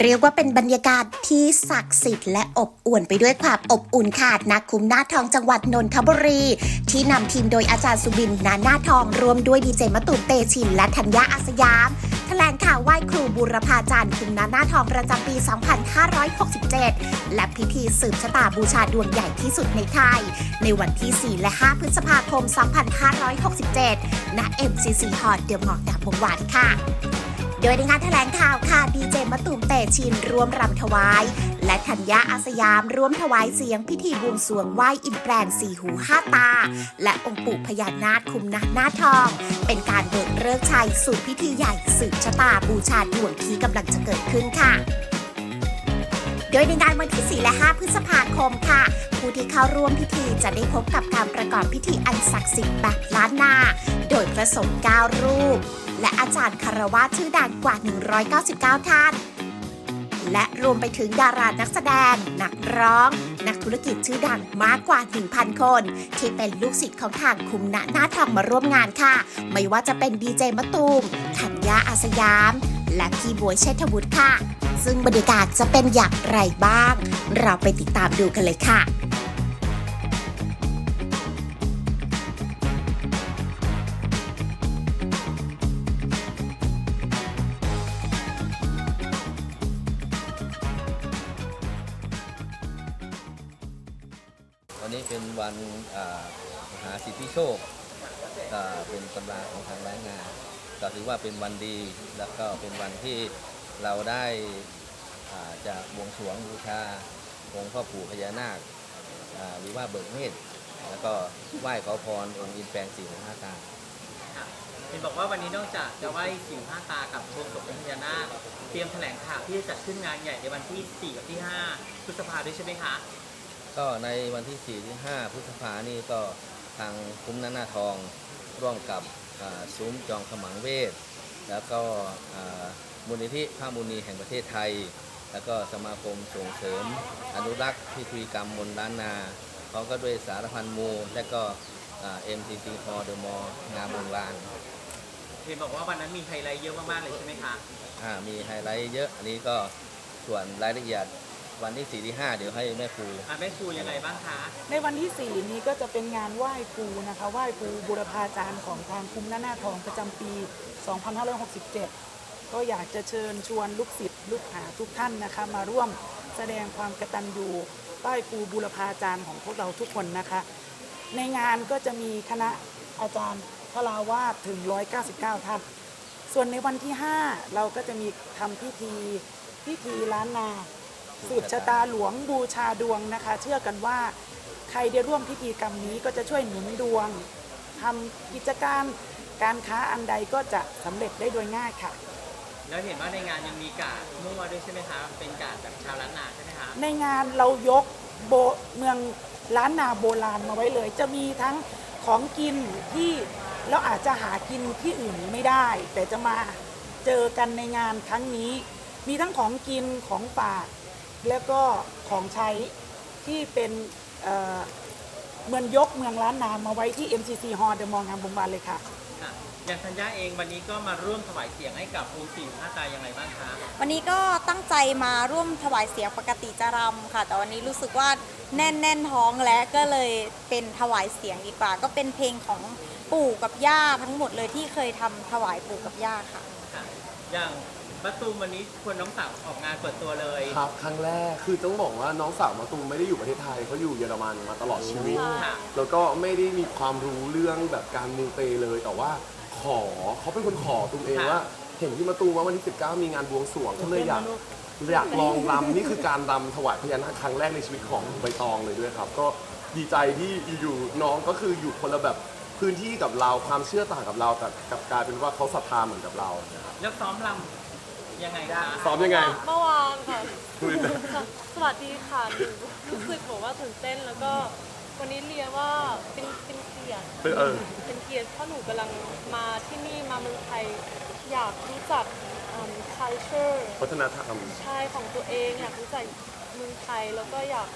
เรียกว่าเป็นบรรยากาศที่ศักดิ์สิทธิ์และอบอุ่นไปด้วยความอบอุ่นค่ะนักคุ้มหน้าทองจังหวัดนนทบุรี ที่นำทีมโดยอาจารย์สุบินนาหน้าทองรวมด้วยดีเจมะตูมเตชิน และธัญญาอาสยามแถลงข่าวไหว้ครูบูรพาจารย์คุมนาหน้าทองประจำปี 2567 และพิธีสืบชะตาบูชาดวงใหญ่ที่สุดในไทย ในวันที่ 4 และ 5 พฤษภาคม 2567 ณ MCC Hall เดอะมอลล์ดาบวงวานค่ะ โดยในงานแถลงข่าวค่ะดีเจมะตูมเตชินร่วมรำถวาย และธัญญาอาสยามร่วมถวายเสียงพิธีบวงสรวงไหว้อินแปลงสี่หูห้าตา และองค์ปู่พญานาคคุมนาหน้าทอง เป็นการเบิกเลิกชัยสู่พิธีใหญ่สืบชะตาบูชาดวงที่กำลังจะเกิดขึ้นค่ะ โดยในงานวันที่ 4 และ 5 พฤษภาคมค่ะ ผู้ที่เข้าร่วมพิธีจะได้พบกับการประกอบพิธีอันศักดิ์สิทธิ์แบบล้านนา โดยพระสงฆ์9รูป และอาจารย์คารวะชื่อดังกว่า 199 ท่าน และรวมไปถึงดารานักแสดง นักร้อง นักธุรกิจชื่อดังมากกว่า 1,000 คน ที่เป็นลูกศิษย์ของทางคุมณหน้าทองมาร่วมงานค่ะ ไม่ว่าจะเป็นดีเจมะตูมธัญญาอาสยาม และพี่บวยเชษฐวุฒิค่ะ ซึ่งบรรยากาศจะเป็นอย่างไรบ้าง เราไปติดตามดูกันเลยค่ะวันนี้เป็นวันมหาสิทธิโชคเป็นตำราของทางแรงงาน ก็ถือว่าเป็นวันดีแล้วก็เป็นวันที่เราได้าจะบวงสรวงบูชาองค์พ่อปู่พญานาคอ่าหรือว่าเบิกเนตรแล้วก็ไหว้ขอพรองค์อินแปลงสี่ของห้าตาค่ะเห็นบอกว่าวันนี้นอกจากจะไหว้สิวห้าตากับบวงสรวงพญานาคเตรียมแถลงข่าวที่จะจัดขึ้นงานใหญ่ในวันที่ 4 กับที่5พฤษภาด้วยใช่ไหมคะก็ในวันที่ 4 ที่ 5 พฤษภานี่ก็ทางคุ้มน้าหน้าทองร่วมกับ ซุ้มจองขมังเวทแล้วก็อ่ามูลนิธิพระมุนีแห่งประเทศไทย แล้วก็สมาคมส่งเสริม อนุรักษ์พิธีกรรมมนต์ล้านนาพร้อมก็ด้วยสารพันมูลและก็อ่า MCC Hall The Mall งามวงลานเห็นบอกว่าวันนั้นมีไฮไลท์เยอะมากๆเลยใช่ไหมคะอ่ามีไฮไลท์เยอะอันนี้ก็ส่วนรายละเอียด วันที่4ที่5เดี๋ยวให้แม่ครู อะแม่ครูยังไงบ้างคะในวันที่ 4 นี้ก็จะเป็นงานไหว้ครูนะคะไหว้ครูบุรพาจารย์ของทางคุ้มหน้าหน้าทองประจำปี 2567 ก็อยากจะเชิญชวนลูกศิษย์ลูกหาทุกท่านนะคะ มาร่วมแสดงความกตัญญูไหว้ครูบุรพาจารย์ของพวกเราทุกคนนะคะ ในงานก็จะมีคณะอาจารย์พระลาวาสถึง 199 ท่าน ส่วนในวันที่ 5 เราก็จะมีทำพิธีพิธีล้านนา สืบชะตาหลวงบูชาดวงนะคะ เชื่อกันว่าใครได้ร่วมพิธีกรรมนี้ก็จะช่วยหนุนดวงทำกิจการการค้าอันใดก็จะสำเร็จได้โดยง่ายค่ะ แล้วเห็นว่าในงานยังมีกาดมั่วด้วยใช่ไหมคะเป็นกาดแบบชาวล้านนาใช่ไหมคะในงานเรายกโบเมืองล้านนาโบราณมาไว้เลย จะมีทั้งของกินที่เราอาจจะหากินที่อื่นไม่ได้ แต่จะมาเจอกันในงานครั้งนี้ มีทั้งของกินของฝาก แล้วก็ของใช้ที่เป็นเอ่อเมืองยกเมืองล้านนามาไว้ที่ MCC Hall เดอะมองงามบุมบานเลยค่ะ ค่ะอย่างธัญญาเองวันนี้ก็มาร่วมถวายเสียงให้กับองค์สิวห้าตายังไงบ้างคะ วันนี้ก็ตั้งใจมาร่วมถวายเสียงปกติจะรำค่ะ แต่วันนี้รู้สึกว่าแน่นแน่นท้องและก็เลยเป็นถวายเสียงดีกว่า ก็เป็นเพลงของปู่กับย่าทั้งหมดเลยที่เคยทำถวายปู่กับย่าค่ะ ค่ะอย่าง ประตูมวันนี้ควรน้องสาวออกงานเปิดตัวเลยครับครั้งแรกคือต้องบอกว่าน้องสาวมาตูมไม่ได้อยู่ประเทศไทยเขาอยู่เยอรมันมาตลอดชีวิต ค่ะ แล้วก็ไม่ได้มีความรู้เรื่องแบบการมูเตเลย แต่ว่าขอเขาเป็นคนขอตูมเองค่ะ ว่าเห็นที่มาตูมว่าวันที่ 19 มีงานบวงสรวงก็เลยอยากอยากลองรำนี่คือการรำถวายพญานาคครั้งแรกในชีวิตของใบตองเลยด้วยครับ ก็ดีใจที่อยู่ๆน้องก็คืออยู่คนละแบบพื้นที่กับเราความเชื่อต่างกับเราแต่กลับกลายเป็นว่าเขาศรัทธาเหมือนกับเรา แล้วซ้อมรำ ยังไงคะซ้อมยังไง เมื่อวานค่ะคุยสวัสดีค่ะหนูรู้สึกบอกว่าตื่นเต้นแล้วก็วันนี้เรียนว่าเป็นเป็นเกียรติเออ เป็นเกียรติเพราะหนูกำลังมาที่นี่มาเมืองไทยอยากรู้จักอืม culture วัฒนธรรม ชายของตัวเองอยากรู้จักเมืองไทยแล้วก็อยาก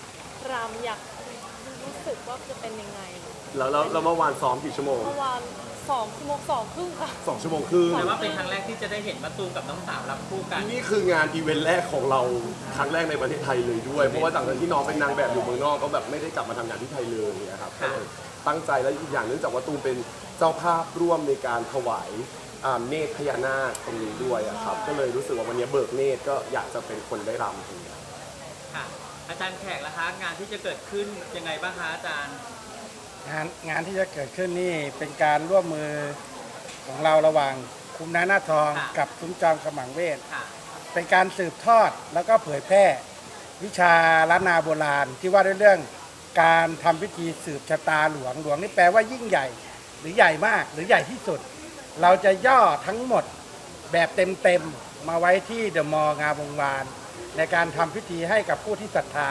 รำอยากรู้สึกว่าจะเป็นยังไงแล้วแล้วแล้วเมื่อวานซ้อมกี่ชั่วโมง เมื่อวาน สองชั่วโมงสองครึ่งค่ะ สองชั่วโมงครึ่งแต่ว่าเป็นครั้งแรกที่จะได้เห็นมะตูมกับน้องสาวรับคู่กัน นี่คืองานอีเวนต์แรกของเราครั้งแรกในประเทศไทยเลยด้วย เพราะว่าจากที่น้องเป็นนางแบบอยู่เมืองนอกก็แบบไม่ได้กลับมาทำงานที่ไทยเลยนะครับก็เลยตั้งใจและอีกอย่างเนื่องจากว่าตูมเป็นเจ้าภาพร่วมในการถวายอ่าเนตรพญานาคตรงนี้ด้วยอะครับก็เลยรู้สึกว่าวันนี้เบิกเนตรก็อยากจะเป็นคนได้รำตรงนี้ ค่ะ อาจารย์แขกล่ะคะงานที่จะเกิดขึ้นยังไงบ้างคะอาจารย์ งานงานที่จะเกิดขึ้นนี่เป็นการร่วมมือของเราระหว่างคุมน้าหน้าทองค่ะ กับซุ้มจอมขมังเวท ค่ะ เป็นการสืบทอดแล้วก็เผยแพร่ วิชาล้านนาโบราณ ที่ว่าด้วยเรื่องการทำพิธีสืบชะตาหลวงหลวงนี่แปลว่ายิ่งใหญ่ หรือใหญ่มากหรือใหญ่ที่สุด เราจะย่อทั้งหมดแบบเต็มๆมาไว้ที่เดอะมอลล์งามวงวาน ในการทำพิธีให้กับผู้ที่ศรัทธา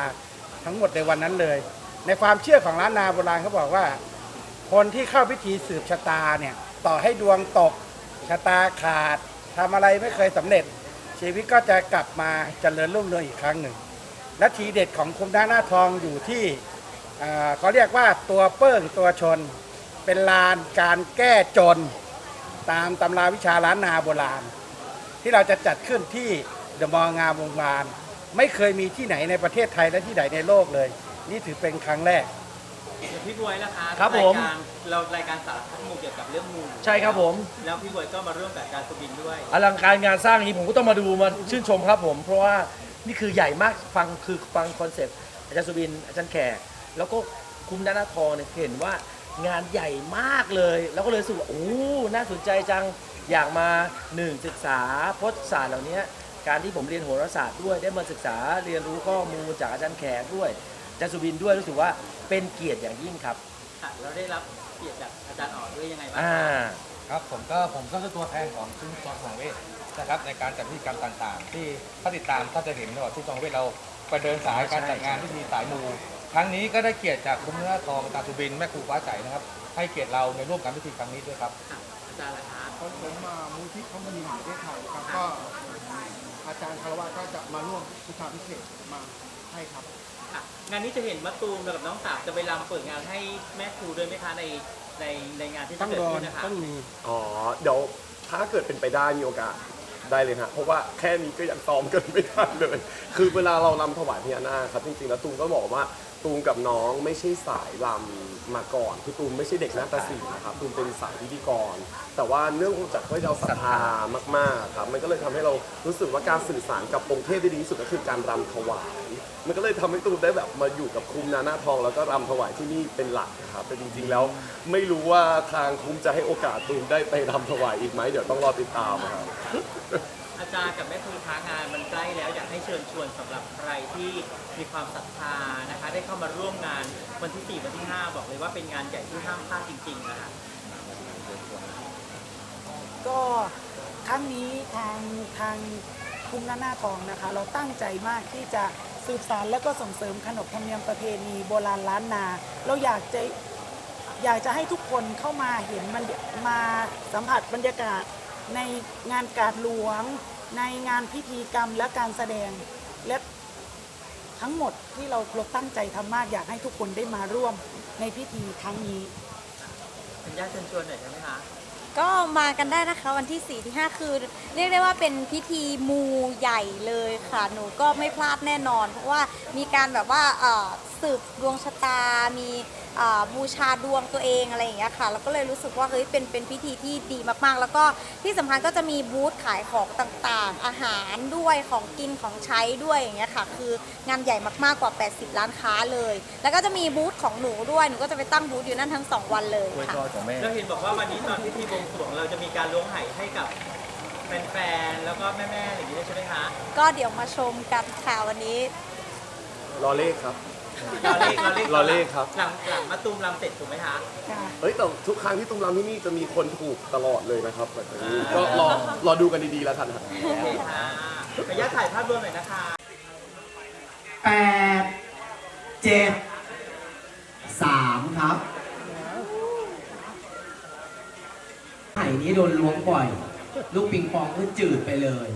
ทั้งหมดในวันนั้นเลย ในความเชื่อของล้านนาโบราณเขาบอกว่า คนที่เข้าพิธีสืบชะตาเนี่ยต่อให้ดวงตกชะตาขาดทำอะไรไม่เคยสำเร็จ ชีวิตก็จะกลับมาเจริญรุ่งเรืองอีกครั้งหนึ่ง และทีเด็ดของคุมด้านหน้าทองอยู่ที่อ่าเขาเรียกว่าตัวเปิ้งตัวชน เป็นลานการแก้จน ตามตำราวิชาล้านนาโบราณ ที่เราจะจัดขึ้นที่เดอะมอลล์งามวงวาน ไม่เคยมีที่ไหนในประเทศไทยและที่ไหนในโลกเลย นี่ถือเป็นครั้งแรก พี่บวยล่ะคะครับผมายการเรารายการสารพัดมูเกี่ยวกับเรื่องมูใช่ครับผม แล้วพี่บวยก็มาร่วมกับอาจารย์สุบินด้วย อลังการงานสร้างอย่างนี้ผมก็ต้องมาดูมาชื่นชมครับผม เพราะว่านี่คือใหญ่มากฟังคือฟังคอนเซปต์อาจารย์สุบินอาจารย์แขกแล้วก็คุ้มด้านหน้าทองเนี่ยเห็นว่างานใหญ่มากเลย แล้วก็เลยรู้สึกว่าโอ้น่าสนใจจังอยากมาหนึ่งศึกษาพจน์ศาสตร์เหล่านี้การที่ผมเรียนโหราศาสตร์ด้วยได้มาศึกษาเรียนรู้ข้อมูลจากอาจารย์แขกด้วยอาจารย์สุบินด้วยรู้สึกว่าเป็นเกียรติอย่างยิ่งครับ ค่ะเราได้รับเกียรติจากอาจารย์อ๋อด้วยยังไงบ้างอ่า ครับผมก็ผมก็คือตัวแทนของซุ้มจองของเวทนะครับในการจัดพิธีกรรมต่างๆ ที่ถ้าติดตามถ้าจะเห็นว่าซุ้มจองเวทเราไปเดินสายการจัดงานพิธีสายมูครั้งนี้ก็ได้เกียรติจากคุ้มเนื้อทองตาสุบินแม่ครูฟ้าใสนะครับให้เกียรติเราในร่วมการพิธีครั้งนี้ด้วยครับค่ะอาจารย์ล่ะคะผมผมมามูลที่คอมมานีแห่งประเทศไทยครับก็อาจารย์คารวะก็จะมาร่วมพุทธาพิเศษกมาให้ครับค่ะ งานนี้จะเห็นมะตูมกับน้องสาวจะไปรำเปิดงานให้แม่ครูด้วยไหมคะในในในงานที่จะต้องเกิดโดขึ้นนนะคะ ต้องมี อ๋อ เดี๋ยวถ้าเกิดเป็นไปได้มีโอกาสได้เลยฮะเพราะว่าแค่นี้ก็ยังซ้อมกันไม่ทันเลย คือเวลาเราลำถวายพญานาคครับจริงๆแล้วตูมก็บอกว่า ตูมกับน้องไม่ใช่สายลำมาก่อน คือตูมไม่ใช่เด็กนาฏศิลป์นะครับตูมเป็นสายพิธีกร แต่ว่าเนื่องจากว่าเราศรัทธามากๆครับมันก็เลยทำให้เรารู้สึกว่าการสื่อสารกับองค์เทพได้ดีที่สุดก็คือการรำถวาย มันก็เลยทำให้ตูมได้แบบมาอยู่กับคุมนาหน้าทอง แล้วก็รำถวายที่นี่เป็นหลักนะครับแต่จริงๆแล้วไม่รู้ว่าทางคุมจะให้โอกาสตูมได้ไปรำถวายอีกไหมเดี๋ยวต้องรอติดตามครับ อาจารย์กับแม่ครูค้างานมันใกล้แล้วอยากให้เชิญชวนสำหรับใครที่มีความศรัทธานะคะ ได้เข้ามาร่วมงานวันที่ 4 วันที่ 5 บอกเลยว่าเป็นงานใหญ่ที่ห้ามพลาดจริงๆนะคะก็ครั้งนี้ทางทางคุ้มหน้าหน้าทองนะคะ เราตั้งใจมากที่จะสืบสารและก็ส่งเสริมขนบธรรมเนียมประเพณีโบราณล้านนา เราอยากจะอยากจะให้ทุกคนเข้ามาเห็นมันมาสัมผัสบรรยากาศ ในงานการหลวง ในงานพิธีกรรมและการแสดงและทั้งหมดที่เราเราตั้งใจทำมากอยากให้ทุกคนได้มาร่วมในพิธีครั้งนี้เป็นญาติเชิญชวนหน่อยได้ไหมคะก็มากันได้นะคะวันที่ 4 ที่ 5 คือ เรียกได้ว่าเป็นพิธีมูใหญ่เลยค่ะ หนูก็ไม่พลาดแน่นอน เพราะว่ามีการแบบว่าเอ่อ สืบดวงชะตา มีเอ่อบูชาดวงตัวเองอะไรอย่างเงี้ยค่ะ แล้วก็เลยรู้สึกว่าเฮ้ยเป็นเป็นพิธีที่ดีมากๆ แล้วก็ที่สำคัญก็จะมีบูธขายของต่างๆ อาหารด้วยของกินของใช้ด้วยอย่างเงี้ยค่ะ คืองานใหญ่มากๆกว่า 80ร้านค้าเลย แล้วก็จะมีบูธของหนูด้วยหนูก็จะไปตั้งบูธอยู่นั่นทั้งสองวันเลยอวยค่ะพรของแม่ เราเห็นบอกว่าวันนี้ตอนพิธีบวงสรวงเราจะมีการล้วงไหให้กับแฟนๆ แล้วก็แม่ๆอะไรอย่างนี้ด้วยใช่ไหมคะ ก็เดี๋ยวมาชมกันค่ะวันนี้ รอเลขครับ รอเลขรอเลขรอเลขครับ หลังหลังมาตูมรำเสร็จถูกไหมคะเฮ้ยแต่ทุกครั้งที่ตุ้มรำที่นี่จะมีคนถูกตลอดเลยนะครับแบบนี้ก็รอรอดูกันดีๆแล้วกันครับ โอเคค่ะขออนุญาตถ่ายภาพรวมหน่อยนะคะ แปดเจ็ดสามครับไห่นี้โดนล้วงบ่อย ลูกปิงปองก็จืดไปเลย